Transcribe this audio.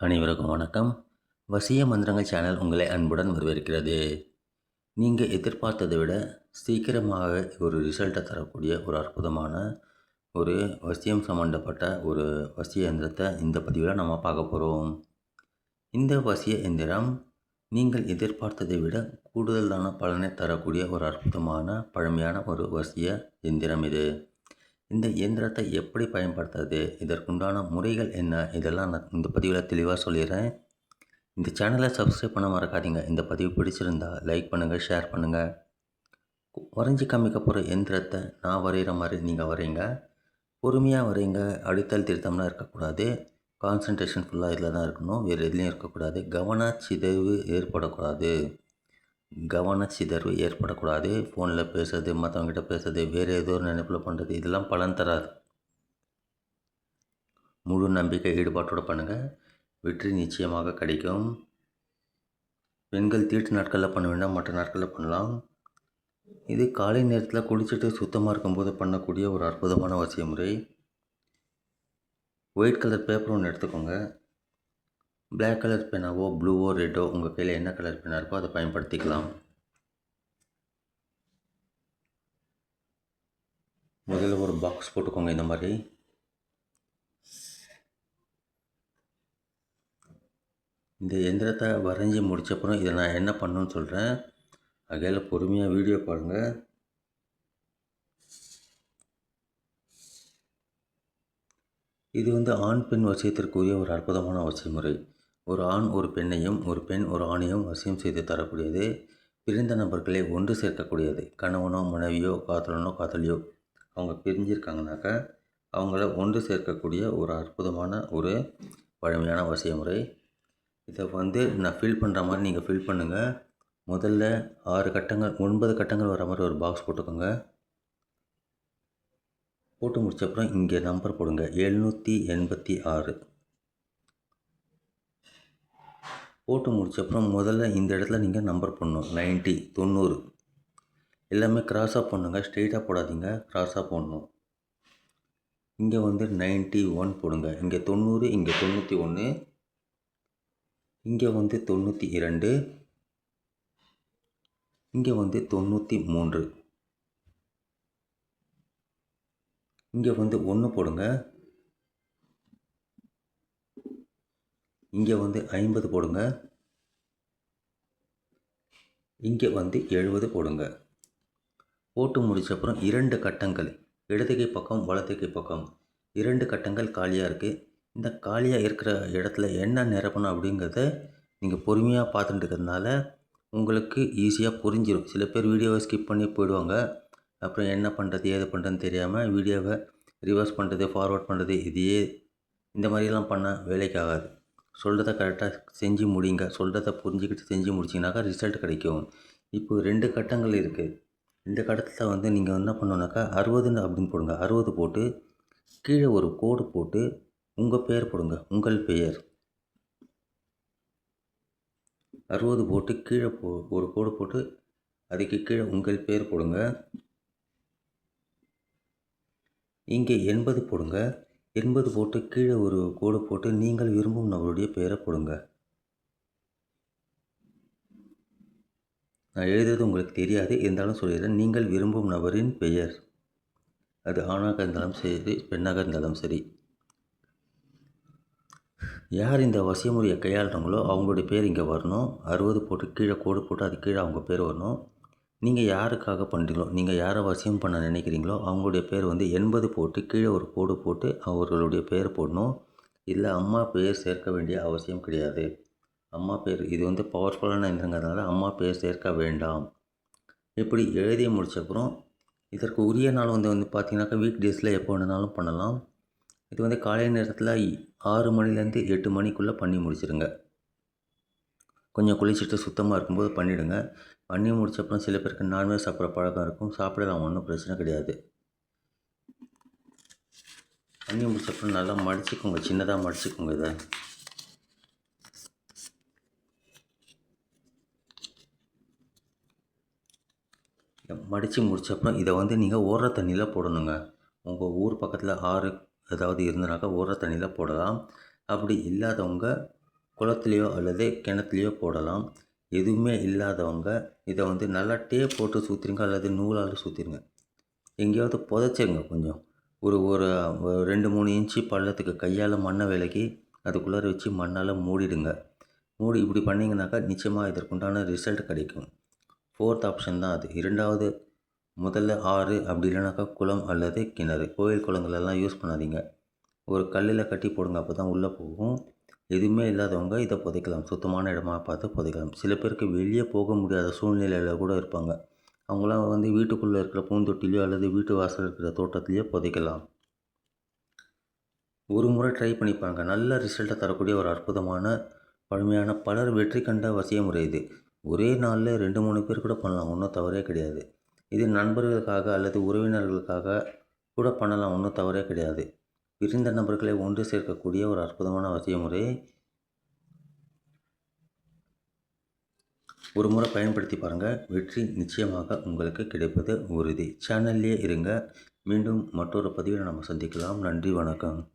அனைவருக்கும் வணக்கம். வசிய மந்திரங்கள் சேனல் உங்களை அன்புடன் வரவேற்கிறது. நீங்கள் எதிர்பார்த்ததை விட சீக்கிரமாக ஒரு ரிசல்ட்டை தரக்கூடிய ஒரு அற்புதமான ஒரு வசியம் சம்மந்தப்பட்ட ஒரு வசிய எந்திரத்தை இந்த பதிவில் நம்ம பார்க்க போகிறோம் இந்த வசிய எந்திரம் நீங்கள் எதிர்பார்த்ததை விட கூடுதலான பலனை தரக்கூடிய ஒரு அற்புதமான பழமையான ஒரு வசிய எந்திரம் இது. இந்த இயந்திரத்தை எப்படி பயன்படுத்துறது? இதற்குண்டான முறைகள் என்ன? இதெல்லாம் நான் இந்த பதிவில் தெளிவாக சொல்லிடுறேன். இந்த சேனலை சப்ஸ்கிரைப் பண்ண மறக்காதீங்க. இந்த பதிவு பிடிச்சிருந்தா லைக் பண்ணுங்கள் ஷேர் பண்ணுங்கள் வரைஞ்சி காமிக்க போகிற எந்திரத்தை நான் வரைகிற மாதிரி நீங்கள் வரைங்க பொறுமையாக வரைங்க அடித்தல் திருத்தம்லாம் இருக்கக்கூடாது. கான்சன்ட்ரேஷன் ஃபுல்லாக இதில் தான் இருக்கணும். வேறு எதுலேயும் இருக்கக்கூடாது. கவன சிதைவு ஏற்படக்கூடாது. கவன சிதறவு ஏற்படக்கூடாது. ஃபோனில் பேசுறது மற்றவங்கிட்ட பேசுறது வேறு ஏதோ ஒரு நினைப்பில் பண்ணுறது இதெல்லாம் பலன் தராது. முழு நம்பிக்கை ஈடுபாட்டோடு பண்ணுங்கள் வெற்றி நிச்சயமாக கிடைக்கும். பெண்கள் தீட்டு நாட்களில் பண்ண வேண்டாம் மற்ற நாட்களில் பண்ணலாம். இது காலை நேரத்தில் குளிச்சுட்டு சுத்தமாக இருக்கும்போது பண்ணக்கூடிய ஒரு அற்புதமான வசிய முறை ஒயிட் கலர் பேப்பர் ஒன்று எடுத்துக்கோங்க. பிளாக் கலர் பேனாவோ ப்ளூவோ ரெட்டோ உங்கள் கையில் என்ன கலர் பேனா இருக்கோ அதை பயன்படுத்திக்கலாம். முதல்ல ஒரு பாக்ஸ் போட்டுக்கோங்க இந்த மாதிரி. இந்த எந்திரத்தை வரைஞ்சி முடித்தப்புறம் இதை நான் என்ன பண்ணுன்னு சொல்கிறேன் அகையில் பொறுமையாக வீடியோ பாருங்கள் இது வந்து ஆண் பெண் வசியத்திற்குரிய ஒரு அற்புதமான வசிய ஒரு ஆண் ஒரு பெண்ணையும் ஒரு பெண் ஒரு ஆணையும் வசியம் செய்து தரக்கூடியது பிரிந்த நபர்களை ஒன்று சேர்க்கக்கூடியது. கணவனோ மனைவியோ காதலனோ காதலியோ. அவங்க பிரிஞ்சிருக்காங்கனாக்கா அவங்கள ஒன்று சேர்க்கக்கூடிய ஒரு அற்புதமான ஒரு பழமையான வசிய முறை இதை வந்து நான் ஃபில் பண்ணுற மாதிரி நீங்கள் ஃபில் பண்ணுங்கள் முதல்ல ஆறு கட்டங்கள் ஒன்பது கட்டங்கள் வர மாதிரி ஒரு பாக்ஸ் போட்டுக்கோங்க. போட்டு முடிச்சப்புறம் இங்கே நம்பர் போடுங்க. எழுநூற்றி எண்பத்தி ஆறு. போட்டு முடிச்சப்புறம் முதல்ல இந்த இடத்துல நீங்கள் நம்பர் பண்ணணும் நைன்ட்டி தொண்ணூறு. எல்லாமே க்ராஸாக போடணுங்க. ஸ்ட்ரெயிட்டாக போடாதீங்க. க்ராஸாக போடணும். இங்கே வந்து நைன்ட்டி ஒன் போடுங்க. இங்கே தொண்ணூறு இங்கே தொண்ணூற்றி ஒன்று இங்கே வந்து தொண்ணூற்றி இரண்டு. இங்கே வந்து தொண்ணூற்றி மூன்று. இங்கே வந்து ஒன்று போடுங்க. இங்கே வந்து ஐம்பது போடுங்க. இங்கே வந்து எழுபது போடுங்க. போட்டு முடிச்சப்புறம் இரண்டு கட்டங்கள். இடதுகை பக்கம் வலதுகை பக்கம். இரண்டு கட்டங்கள் காலியாக இருக்குது இந்த காலியாக இருக்கிற இடத்துல என்ன நிரப்பணும் அப்படிங்கிறத நீங்கள் பொறுமையாக பார்த்துட்டு இருக்கிறதுனால உங்களுக்கு ஈஸியாக புரிஞ்சிடும் சில பேர் வீடியோவை ஸ்கிப் பண்ணி போயிடுவாங்க. அப்புறம் என்ன பண்ணுறது ஏது பண்ணுறதுன்னு தெரியாமல் வீடியோவை ரிவர்ஸ் பண்ணுறது ஃபார்வர்ட் பண்ணுறது இதையே இந்த மாதிரிலாம் பண்ணால் வேலைக்கு ஆகாது. சொல்கிறத கரெக்டாக செஞ்சு முடிங்க. சொல்கிறத புரிஞ்சுக்கிட்டு செஞ்சு முடிச்சிங்கனாக்கா ரிசல்ட் கிடைக்கும். இப்போ ரெண்டு கட்டங்கள் இருக்குது இந்த கட்டத்தில் வந்து நீங்கள் என்ன பண்ணணுனாக்கா அறுபதுன்னு அப்படின்னு போடுங்க. அறுபது போட்டு கீழே ஒரு கோடு போட்டு உங்கள் பெயர் போடுங்க. உங்கள் பெயர். அறுபது போட்டு கீழே போ ஒரு கோடு போட்டு அதுக்கு கீழே உங்கள் பேர் போடுங்க. இங்கே எண்பது போடுங்க. எண்பது போட்டு கீழே ஒரு கோடு போட்டு நீங்கள் விரும்பும் நபருடைய பெயரை போடுங்க. நான் எழுதுறது உங்களுக்கு தெரியாது இருந்தாலும் சொல்லிடுறேன் நீங்கள் விரும்பும் நபரின் பெயர். அது ஆணாக இருந்தாலும் சரி பெண்ணாக இருந்தாலும் சரி. யார் இந்த வசியமுறையை கையாளுறாங்களோ அவங்களுடைய பேர் இங்கே வரணும். அறுபது போட்டு கீழே கோடு போட்டு அது கீழே அவங்க பேர் வரணும். நீங்கள் யாருக்காக பண்ணுறீங்களோ நீங்கள் யாரை வசியம் பண்ண நினைக்கிறீங்களோ அவங்களுடைய பேர் வந்து எண்பது போட்டு கீழே ஒரு கோடு போட்டு அவர்களுடைய பேர் போடணும். இல்லை அம்மா பேர் சேர்க்க வேண்டிய அவசியம் கிடையாது. அம்மா பேர் இது வந்து பவர்ஃபுல்லான எந்திரங்கிறதுனால அம்மா பேர் சேர்க்க வேண்டாம். இப்படி எழுதி முடிச்சப்புறம் இதற்கு உரிய நாள் வந்து வந்து பார்த்தீங்கன்னாக்கா வீக் டேஸில் எப்போ வேணுனாலும் பண்ணலாம். இது வந்து காலை நேரத்தில் ஆறு மணிலேருந்து எட்டு மணிக்குள்ளே பண்ணி முடிச்சிடுங்க கொஞ்சம் குளிச்சுட்டு சுத்தமாக இருக்கும்போது பண்ணிவிடுங்க பண்ணி முடிச்சப்பறம் சில பேருக்கு நான்வெஜ் சாப்பிட்ற பழக்கம் இருக்கும். சாப்பிடலாம் ஒன்றும் பிரச்சனை கிடையாது. பண்ணி முடிச்சப்பறம் நல்லா மடிச்சுக்கோங்க சின்னதாக மடிச்சுக்கோங்க இதை. மடித்து முடிச்சப்பறம் இதை வந்து நீங்கள் ஓடுற தண்ணியில் போடணுங்க. உங்கள் ஊர் பக்கத்தில் ஆறு ஏதாவது இருந்தனாக்கா ஓடுற தண்ணியில் போடலாம். அப்படி இல்லாதவங்க குளத்துலையோ அல்லது கிணத்துலையோ போடலாம். எதுவுமே இல்லாதவங்க இதை வந்து நல்லா டேப் போட்டு சுற்றிருங்க அல்லது நூலால் சுற்றிருங்க எங்கேயாவது புதைச்சிருங்க கொஞ்சம். ஒரு ஒரு ஒரு ரெண்டு மூணு இன்ச்சு பள்ளத்துக்கு கையால் மண்ணை விலக்கி அதுக்குள்ளார வச்சு மண்ணால் மூடிடுங்க. மூடி இப்படி பண்ணிங்கனாக்கா நிச்சயமாக இதற்குண்டான ரிசல்ட் கிடைக்கும். ஃபோர்த் ஆப்ஷன் தான் அது. இரண்டாவது முதல்ல ஆறு அப்படி இல்லைனாக்கா குளம் அல்லது கிணறு. கோயில் குளங்களெல்லாம் யூஸ் பண்ணாதீங்க. ஒரு கல்லில் கட்டி போடுங்க அப்போ தான் உள்ளே போகும். எதுவுமே இல்லாதவங்க இதை புதைக்கலாம். சுத்தமான இடமா பார்த்து புதைக்கலாம். சில பேருக்கு வெளியே போக முடியாத சூழ்நிலையில் கூட இருப்பாங்க. அவங்களாம் வந்து வீட்டுக்குள்ளே இருக்கிற பூந்தொட்டிலையோ அல்லது வீட்டு வாசல் இருக்கிற தோட்டத்திலையோ புதைக்கலாம். ஒரு முறை ட்ரை பண்ணிப்பாங்க நல்ல ரிசல்ட்டை தரக்கூடிய ஒரு அற்புதமான பழமையான பலர் வெற்றி கண்ட வசிய முறை இது. ஒரே நாளில் ரெண்டு மூணு பேர் கூட பண்ணலாம். ஒன்றும் தவறே கிடையாது. இது நண்பர்களுக்காக அல்லது உறவினர்களுக்காக கூட பண்ணலாம். ஒன்றும் தவறே கிடையாது. பிரிந்த நபர்களை ஒன்று சேர்க்கக்கூடிய ஒரு அற்புதமான வசிய முறை. ஒரு முறை பயன்படுத்தி பாருங்கள் வெற்றி நிச்சயமாக உங்களுக்கு கிடைப்பது உறுதி. சேனல்லே இருங்க. மீண்டும் மற்றொரு பதிவில் நம்ம சந்திக்கலாம். நன்றி வணக்கம்.